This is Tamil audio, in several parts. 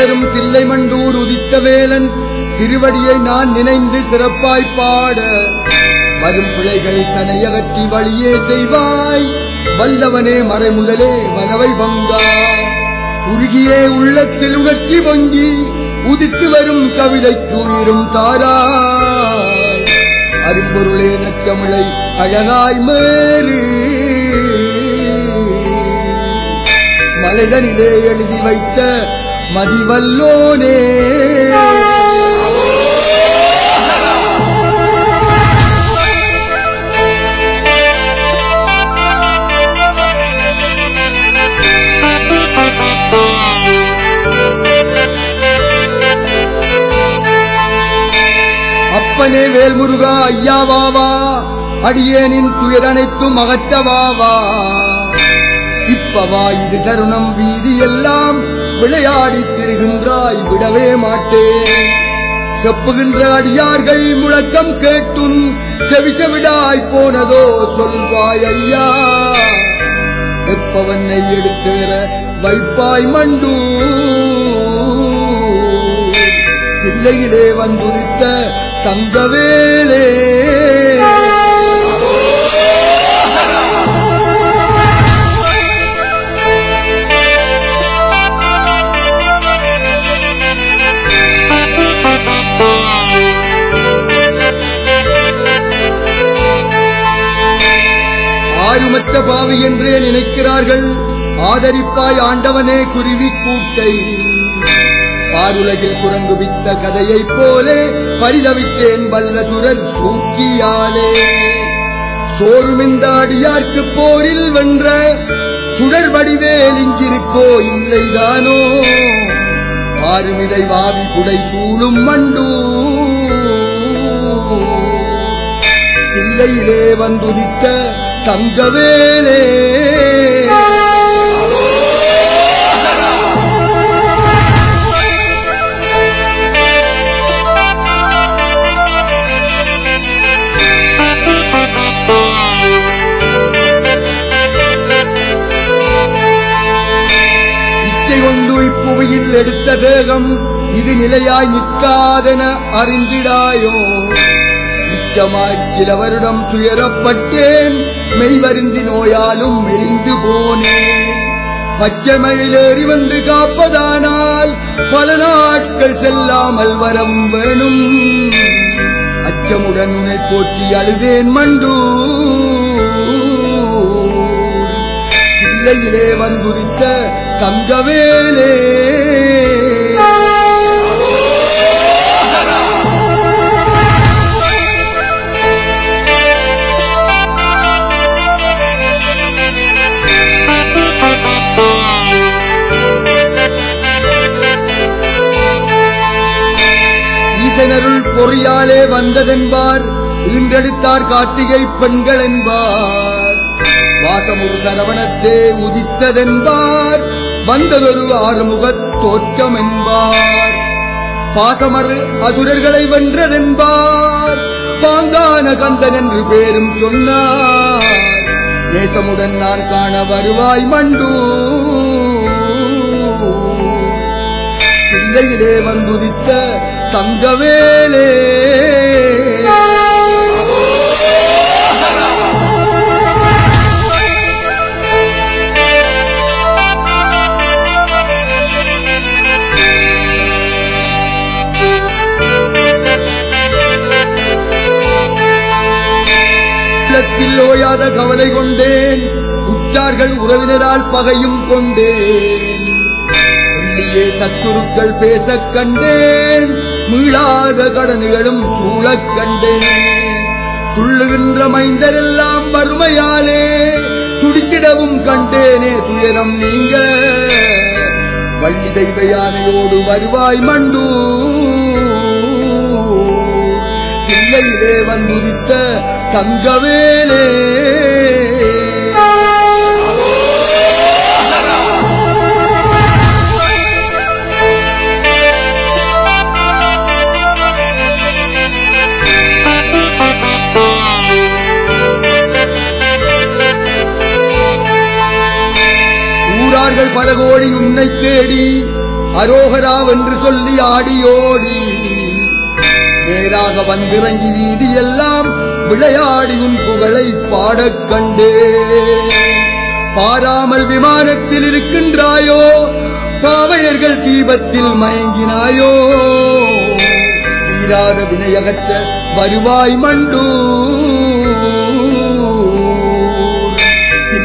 மலரும் தில்லை மண்டூர் உதித்த வேலன். திருவடியை நான் நினைந்து சிறப்பாய் பாட. வரும் பிழைகள் தனை அகற்றி வழியே செய்வாய். வல்லவனே மறைமுதலே வலவை பங்கா. உருகியே உள்ளத்தில் உணர்ச்சி பொங்கி. உதித்து வரும் கவிதைக்கு உயிரும் தாரா. அரும்பொருளே நற்றமிழை அழகாய் மேறு. மலைதனிலே எழுதி வைத்த மதிவல்லோனே. அப்பனே வேல்முருகா ஐயாவாவா அடியேனின் துயரனைத்தும் அகற்றவாவா இப்பவா இது தருணம் வீதி எல்லாம் விளையாடி திரிகின்றாய் விடவே மாட்டேன். செப்புகின்ற அடியார்கள் முழக்கம் கேட்டும் செவிசெவிடாய் போனதோ சொல்வாய் ஐயா. எப்பவன்னை எடுத்துற வைப்பாய் மண்டு. தில்லையிலே வந்துரித்த தங்கவேலே. ஆருமற்ற பாவி என்றே நினைக்கிறார்கள். ஆதரிப்பாய் ஆண்டவனே குருவி கூட்டை. பாருலகில் குரங்கு வித்த கதையைப் போலே பரிதவித்தேன் வல்ல சுரர் சூழ்ச்சியாலே. சோறுமிந்த அடியார்க்கு போரில் வென்ற சுடர் வடிவேல் இங்கிருக்கோ இல்லைதானோ? ஆறுமிதை வாவி புடை சூழும் மண்டூ. தில்லையிலே வந்துதித்த தங்கவேலே இச்சை எடுத்த தேகம் இது நிலையாய் நிற்காதென அறிந்திடாயோ? நிச்சமாய் சில வருடம் துயரப்பட்டேன். மெய்வருந்தி நோயாலும் மெலிந்து போனேன். பச்சை மயிலேறி வந்து காப்பதானால் பல நாட்கள் செல்லாமல் வரம் வேணும். அச்சமுடன் உனை போற்றி அழுதேன் மண்டு இல்லையிலே வந்துரித்த தங்கவேலே. பொறியாலே வந்ததென்பார். ஈன்றெடுத்தார் கார்த்திகை பெண்கள் என்பார் வாசமுறு சரவணத்தே உதித்ததென்பார். வந்ததொரு ஆறுமுகத் தோற்றம் என்பார் பாசமறு அசுரர்களை வென்றதென்பார். பாங்கான கந்தன் என்று பேரும் சொன்னார். நேசமுடன் நான் காண வருவாய் மண்டு பிள்ளையிலே வந்துதித்த தங்கவேலே ஓயாத கவலை கொண்டேன். உற்றார்கள் உறவினரால் பகையும் கொண்டேன். சத்துருக்கள் பேசக் கண்டேன். மீளாத கடனுகளும் சூழக் கண்டேன். துள்ளுகின்ற மைந்தரெல்லாம் வறுமையாலே துடிக்கிடவும் கண்டேனே துயரம் நீங்க. வள்ளி தெய்வ யானையோடு வருவாய் மண்டு தில்லையிலே வந்துதித்த தங்கவேலே. ஊரார்கள் பல கோடி உன்னை தேடி அரோகரா அரோகராவென்று சொல்லி ஆடியோடி. நேராக வந்திறங்கி வீதி எல்லாம் விளையாடி உன் புகழை பாடக் கண்டே பாராமல் விமானத்தில் இருக்கின்றாயோ? பாவையர்கள் தீபத்தில் மயங்கினாயோ? தீராத வினையகற்ற வருவாய் மண்டூ.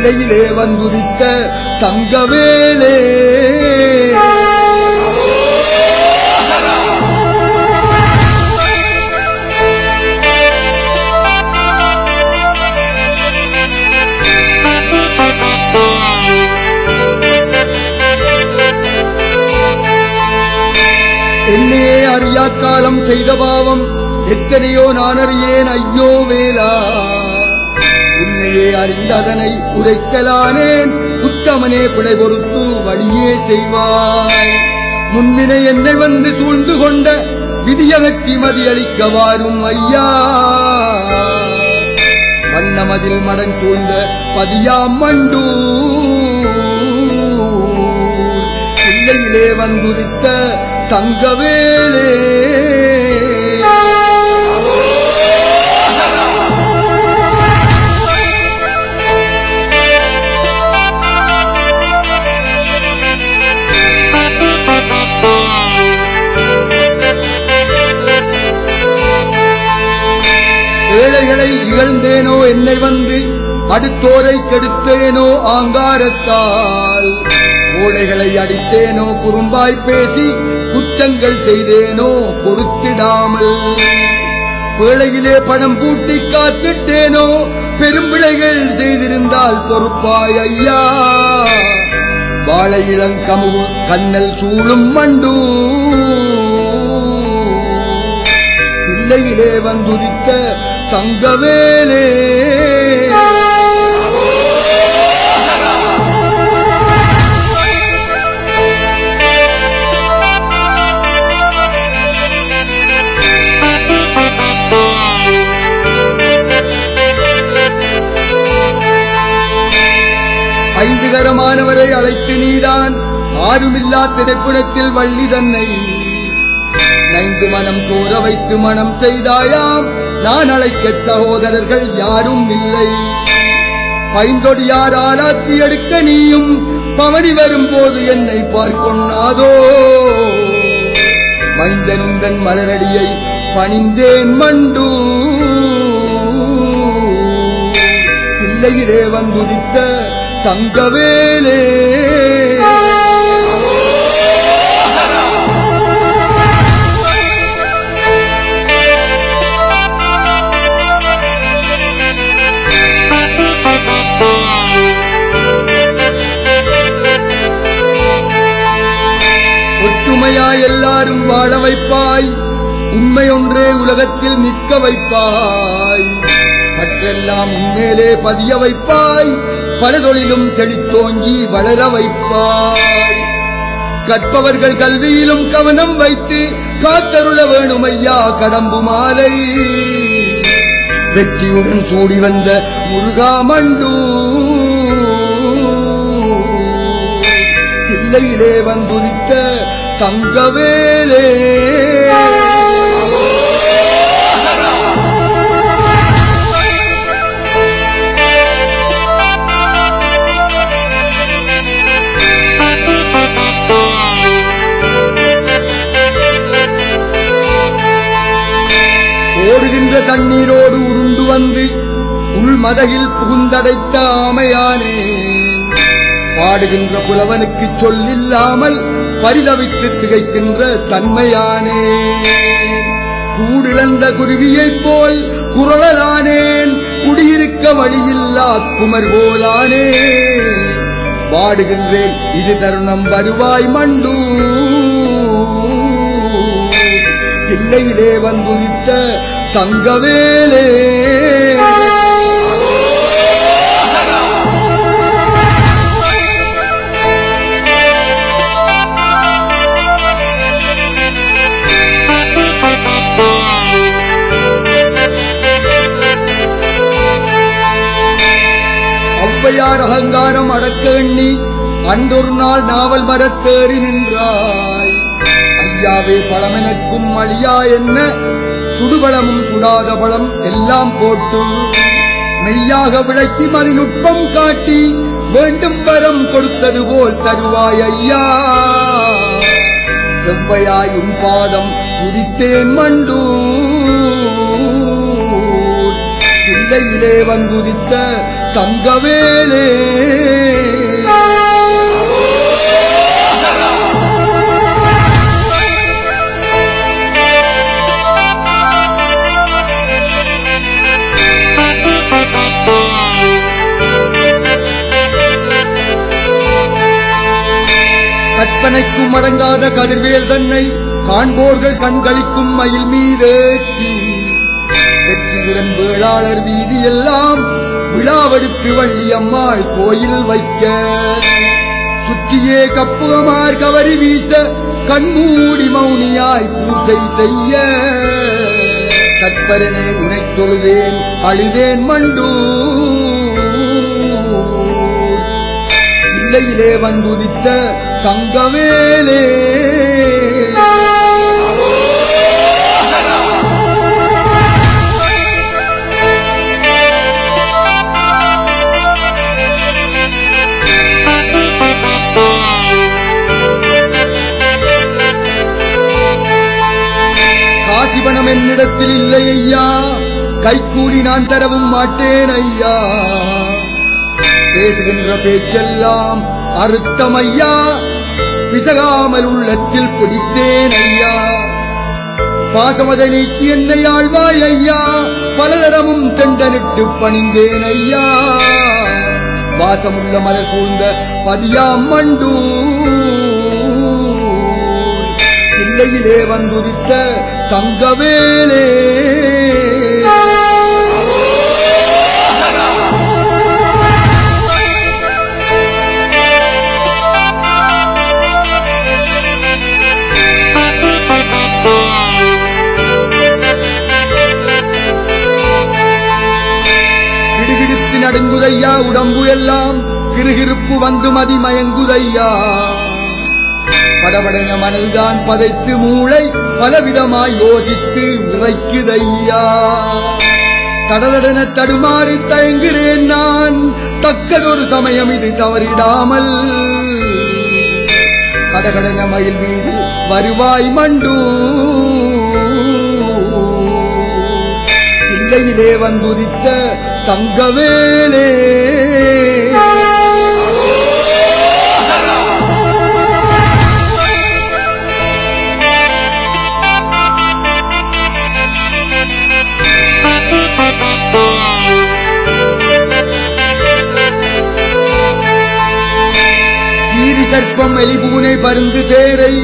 எல்லையிலே வந்துதித்த தங்கவேலே. என்னையே அறியா காலம் செய்த பாவம் எத்தனையோ நான் அறியேன் ஐயோ வேலா உன்னையே அறிந்ததனை உரைக்கலானேன். உத்தமனே பிழை பொறுத்து வழியே செய்வாய். முன்வினை என்னை வந்து சூழ்ந்து கொண்ட விதியகத்தி மதியளிக்க வாரும் ஐயா. வண்ணமதில் மடன் சூழ்ந்த பதியாம் மண்டு பிள்ளையிலே வந்துதித்த தங்கவேலே. அடுத்தோரை கெடுத்தேனோ ஆங்காரத்தால்? கோழைகளை அடித்தேனோ குறும்பாய் பேசி குற்றங்கள் செய்தேனோ பொறுத்திடாமல்? பிழையிலே பணம் பூட்டி காத்திட்டேனோ பெரும்பிழைகள் செய்திருந்தால் பொறுப்பாய் ஐயா. வாழை இளங்கமு கண்ணல் சூழும் மண்டு. பிள்ளையிலே வந்துதித்த தங்கவேலே. ஐந்துகரமானவரை அழைத்து நீதான். ஆறுமில்லா திரைப்புறத்தில் வள்ளி தன்னை நைந்து மனம் சோர வைத்து மனம் செய்தாயாம். நான் அழைக்க சகோதரர்கள் யாரும் இல்லை. பைந்தொடியார் ஆலாத்தி எடுக்க நீயும் பவனி வரும்போது என்னை பார்க்கொண்ணாதோ மைந்தனுந்தன் மலரடியை பணிந்தேன் மண்டு. தில்லையிலே வந்துதித்த தங்கவேலே ஒற்றுமையாய் எல்லாரும் வாழ வைப்பாய். உண்மை ஒன்றே உலகத்தில் நிற்க வைப்பாய். மற்றெல்லாம் உண்மையிலே பதிய வைப்பாய். பல தொழிலும் செழித்தோங்கி வளர வைப்பாய். கற்பவர்கள் கல்வியிலும் கவனம் வைத்து காத்தருள வேணும் ஐயா கடம்பு மாலை. வெற்றியுடன் சூடி வந்த முருகா மண்டு. தில்லையிலே தங்கவேலே. ஓடுகின்ற தண்ணீரோடு உருண்டு வந்து உள்மதகில் புகுந்தடைத்த ஆமையானே. பாடுகின்ற புலவனுக்கு சொல்லில்லாமல் பரிதவித்து திகைக்கின்ற தன்மையானே. கூடிழந்த குருவியைப் போல் குரலானேன் குடியிருக்க வழியில்லா குமர் போலானே. பாடுகின்றேன் இது தருணம் வருவாய் மண்டு தில்லையிலே வந்துதித்த தங்கவேலே. ஔவையார் அகங்காரம் அடக்க எண்ணி அன்றொரு நாள் நாவல் மரத்தேறி நின்றாய். ஐயாவே பழமெனக்கும் அழியா என்ன? சுடுபழமும் சுடாத பழம் எல்லாம் போட்டு மெய்யாக விளக்கி மதிநுட்பம் காட்டி வேண்டும் வரம் கொடுத்தது போல் தருவாய் ஐயா. செவ்வையாயும் பாதம் துதித்தேன் மண்டூர். பிள்ளையிலே வந்துதித்த தங்கவேலே. கற்பனைக்கும் அடங்காத கதிர்வேல் தன்னை காண்போர்கள் கண்களிக்கும் மயில் மீதேற்றி வெற்றியுடன் வேளாளர் வீதி எல்லாம் விழாவெடுத்து வள்ளியம்மாள் கோயில் வைக்க. சுற்றியே கப்புகமார் கவரி வீச கண்மூடி மௌனியாய் பூசை செய்ய. கற்பரனே உனை தொழுவேன் அழிவேன் மண்டூர். இல்லையிலே வந்துதித்த தங்கவேலே காசிபணம் என்னிடத்தில் இல்லை ஐயா. கைக்கூலி நான் தரவும் மாட்டேன் ஐயா. பேசுகின்ற பேச்செல்லாம் அறுத்தமையா பிசகாமல் உள்ளத்தில் பிடித்தேன் ஐயா. பாசமதை நீக்கி என்னை ஆழ்வாய் ஐயா. பலதரமும் தண்டனிட்டு பணிந்தேன் ஐயா. வாசமுள்ள மலர் சூழ்ந்த பதியாம் மண்டூ பிள்ளையிலே வந்துதித்த தங்கவேலே. உடம்பு எல்லாம் கிருகிருப்பு வந்து மதி மயங்குதையா படபடன மனதுதான் பதைத்து மூளை பலவிதமாய் யோசித்து உரைக்குதையா. தடதடன தடுமாறி தயங்குகிறேன் நான். தக்கதொரு சமயம் இது தவறிடாமல். கடகடன மயில் மீது வருவாய் மண்டு. இல்லையிலே வந்துதித்த தங்கவேலே. மருந்து தேரை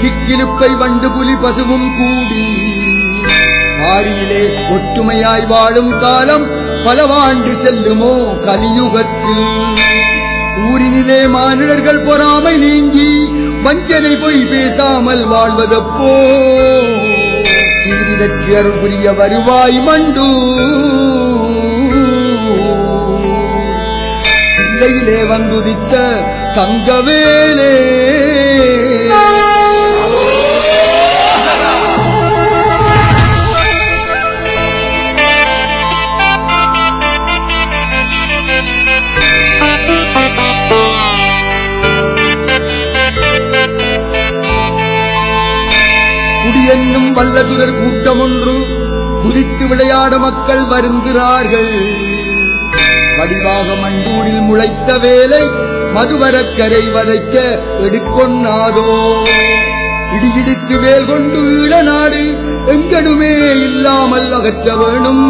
கிக்கிலுப்பை வண்டு புலி பசுவும் கூடி. ஆரியிலே ஒற்றுமையாய் வாழும் காலம் பலவாண்டு செல்லுமோ கலியுகத்தில். ஊரினிலே மானிடர்கள் பொறாமை நீங்கி வஞ்சனை பொய் பேசாமல் வாழ்வதப்போ. தீரிதற்கு வெற்றி அருள் புரிய வருவாய் மண்டு. இல்லையிலே வந்துதித்த தங்கவேலே. குடியென்னும் வல்லசுரர் கூட்டம் ஒன்று குதித்து விளையாட மக்கள் வருந்துகிறார்கள். வடிவாக மண்டூரில் முளைத்த வேலை மதுவரக்கரை வதைக்க எடுக்கொண்ணாதோ இடியிடித்து வேல் கொண்டு ஈழ நாடு எங்கனுமே இல்லாமல் அகற்ற வேணும்.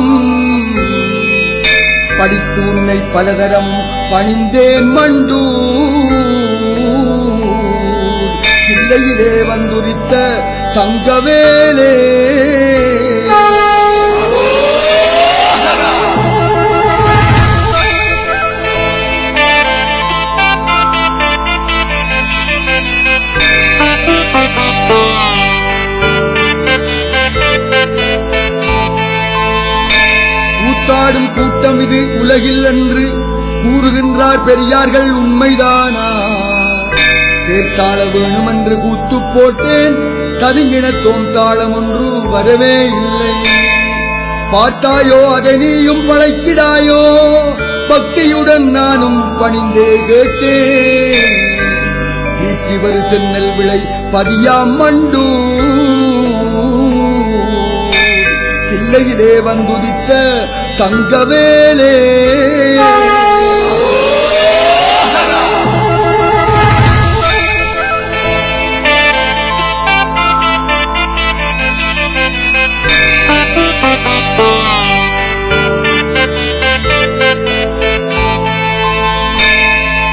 படித்து உன்னை பலதரம் பணிந்தேன் மண்டூ சில்லையிலே வந்துதித்த தங்கவேலே. கூத்தாடும் கூட்டம் இது உலகில் என்று கூறுகின்றார் பெரியார்கள் உண்மைதானா? சேர்த்தாள வேணுமென்று கூத்து போட்டேன். கதுங்கின தோம்தாளம் ஒன்று வரவே இல்லை. பார்த்தாயோ அதை நீயும் பழைக்கிடாயோ? பக்தியுடன் நானும் பணிந்தே கேட்டேன். கீர்த்தி சென்னல் விளை பதியாம் மண்டு. தில்லையிலே வந்துதித்த தங்கவேலே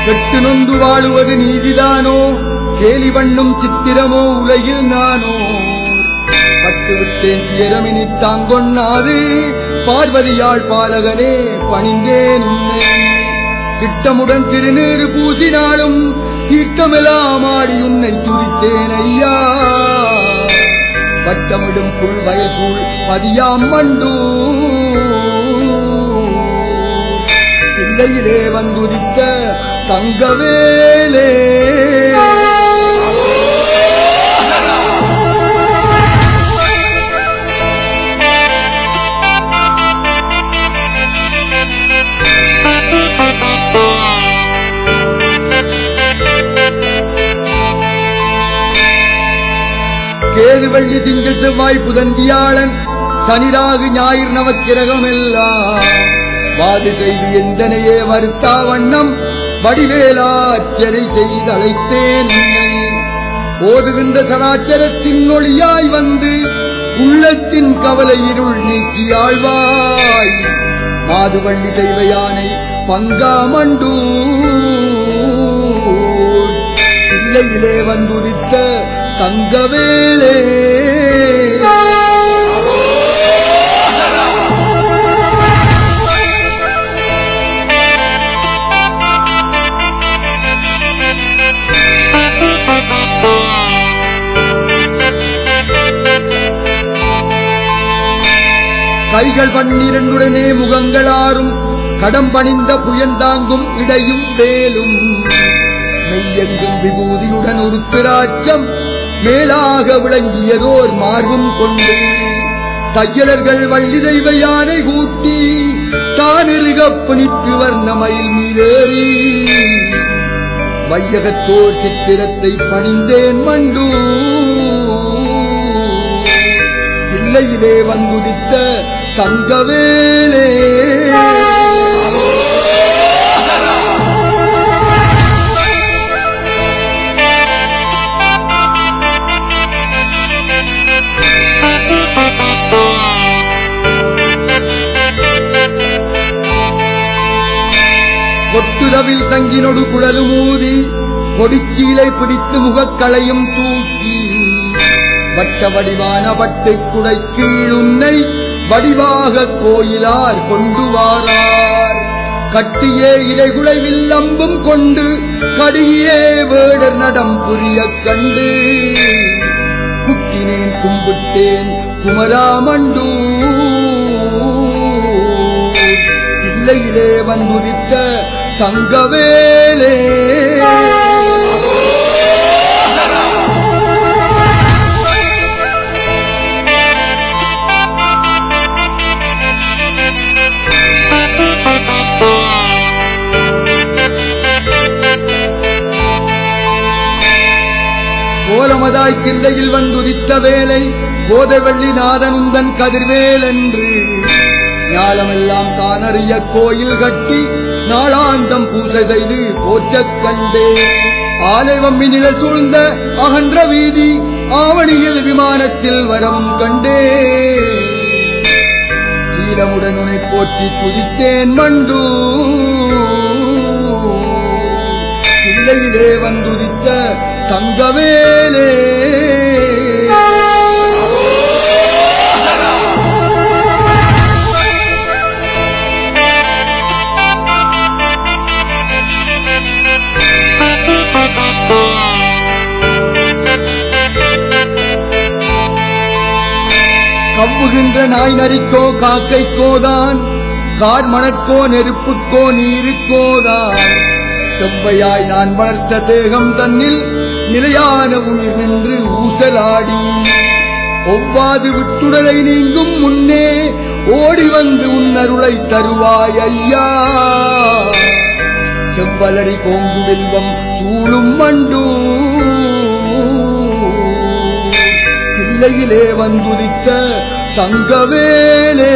கெட்டு நொந்து வாழுவது நீதிதானோ? கேலி வண்ணும் சித்திரமோ? உலகில் நானோ? பட்டு விட்டேன் தியரமினி தாங்கொண்ணாது. பார்வதியாள் பாலகனே பணிந்தே உன்னை திட்டமுடன் திருநீறு பூசினாலும் தீர்க்கமெல்லாம் ஆடி உன்னை துதித்தேன் ஐயா. வட்டமிடும் புல் வயல் சூழ் பதியாம் மண்டூ தில்லையிலே வந்துதித்த தங்கவேலே. வெள்ளி திங்கள் செவ்வாய் புதன் வியாழன் சனிராகு ஞாயிறு நவக்கிரகம் எல்லாம் வாது செய்து எந்தனையே வருத்தா வண்ணம். வடிவேலாச்சரை செய்து அழைத்தேன் ஓதுகின்ற சடாச்சரத்தின் ஒளியாய் வந்து உள்ளத்தின் கவலை இருள் நீக்கி ஆழ்வாய். மாதுவள்ளி தெய்வ யானை பங்காமண்டூர் பிள்ளையிலே வந்துதித்த தங்கவேலே கைகள் பன்னிரண்டுடனே முகங்களாரும் கடம் பணிந்த புயந்தாங்கும் இடையும் வேலும். மெய்யெங்கும் விபூதியுடன் ஒரு திராட்சம் மேலாக விளங்கியதோர் மார்பும் கொண்டு தையலர்கள் வள்ளி தெய்வ யானை கூட்டி தானிருகப் பிணித்து வர்ணமயில் மீதேறி. வையகத்தோர் சித்திரத்தை பணிந்தேன் மண்டு. தில்லையிலே வந்துதித்த தங்கவேலே. கொட்டுதவில் சங்கினொடு குழலுமூதி கொடிச்சீலை பிடித்து முகக்களையும் தூக்கி. வட்ட வடிவான வட்டை குடை கீழுன்னை வடிவாக கோயிலார் கொண்டு வாரார். கட்டியே இலைகுலை வில்லம்பும் கொண்டு கடியே வேடர் நடம் புரிய கண்டு. குட்டினேன் கும்பிட்டேன் குமராமண்டூ. தில்லையிலே வந்துதித்த தங்கவேலே. கோலமதாய் தில்லையில் வந்துதித்த வேலை கோதவள்ளி நாதனுந்தன் கதிர்வேல் என்று ஞாலமெல்லாம் தானறிய கோயில் கட்டி நாளாந்தம் பூசை செய்து போற்றக் கண்டே ஆலைவம்மி நில சூழ்ந்த அகன்ற வீதி ஆவணியில் விமானத்தில் வரவும் கண்டே சீலமுடன் உனை போற்றி துதித்தேன் மண்டு. இல்லையிலே வந்துதித்த தங்கவேலே. கவ்வுகின்ற நாய் நரிக்கோ காக்கைக்கோதான் கார் மணக்கோ நெருப்புக்கோ நீருக்கோதான் செவ்வையாய் நான் வளர்த்த தேகம் தன்னில் நிலையான உயிர் நின்று ஊசலாடி. ஒவ்வாது விட்டுடலை நீங்கும் முன்னே ஓடி வந்து உன்னருளை தருவாய் ஐயா. செவ்வலடி கோங்கு வெல்வம் சூழும் மண்டு. தில்லையிலே வந்துதித்த தங்கவேலே